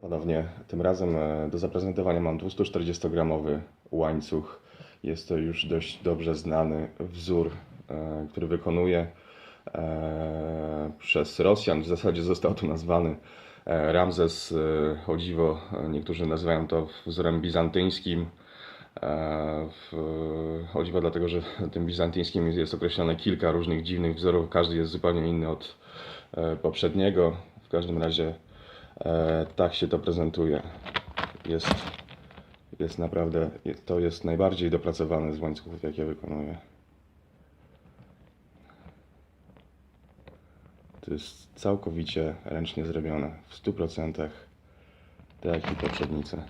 Ponownie, tym razem e, do zaprezentowania mam 240-gramowy łańcuch. Jest to już dość dobrze znany wzór, e, który wykonuje e, przez Rosjan. W zasadzie został tu nazwany Ramzes. O niektórzy nazywają to wzorem bizantyńskim. O dlatego, że tym bizantyńskim jest określone kilka różnych dziwnych wzorów. Każdy jest zupełnie inny od poprzedniego. W każdym razie E, tak się to prezentuje. Jest, jest naprawdę, to jest najbardziej dopracowane z łańcuchów, jakie wykonuję. To jest całkowicie ręcznie zrobione, w 100%, tak jak i poprzednicy.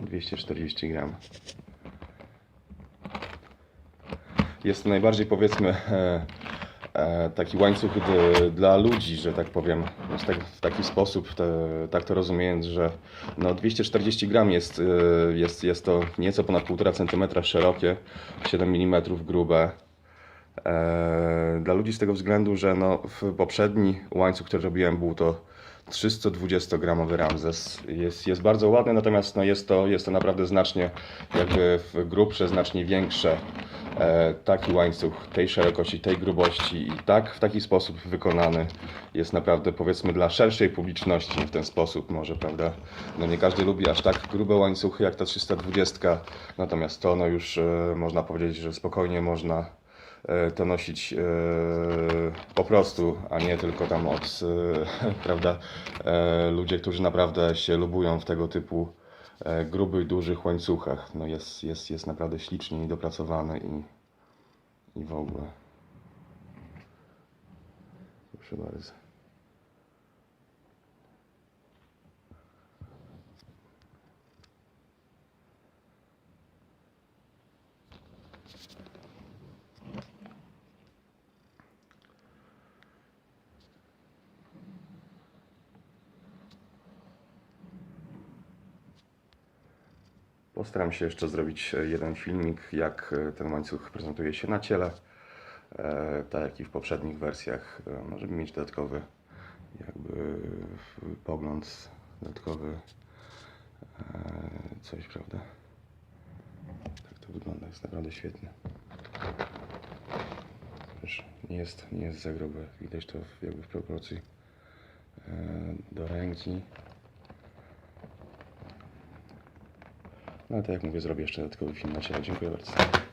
Dwieście czterdzieści gram. Jest najbardziej powiedzmy e, e, taki łańcuch dla ludzi, że tak powiem, w, tak, w taki sposób, tak to rozumiejąc, że no 240 gram jest, e, jest, jest to nieco ponad 1,5 cm szerokie, 7 mm grube. Dla ludzi z tego względu, że no, w poprzedni łańcuch, który robiłem, był to 320-gramowy Ramzes. Jest, jest bardzo ładny, natomiast no, jest, to, jest to naprawdę znacznie jakby grubsze, znacznie większe. E, taki łańcuch tej szerokości, tej grubości i tak w taki sposób wykonany jest naprawdę powiedzmy dla szerszej publiczności w ten sposób może, prawda? No nie każdy lubi aż tak grube łańcuchy jak ta 320, natomiast to no już e, można powiedzieć, że spokojnie można e, to nosić po prostu, a nie tylko tam od, prawda, ludzie, którzy naprawdę się lubują w tego typu grubych, dużych łańcuchach. No jest, jest, jest naprawdę ślicznie i dopracowany i, i w ogóle. Proszę bardzo. Postaram się jeszcze zrobić e, jeden filmik, jak e, ten łańcuch prezentuje się na ciele, e, tak jak i w poprzednich wersjach, no, żeby mieć dodatkowy jakby pogląd, dodatkowy coś, prawda? Tak to wygląda, jest naprawdę świetnie. Nie jest, nie jest za grube, widać to jakby w proporcji do ręki. No ale tak jak mówię, zrobię jeszcze dodatkowy film na ciele. Dziękuję bardzo.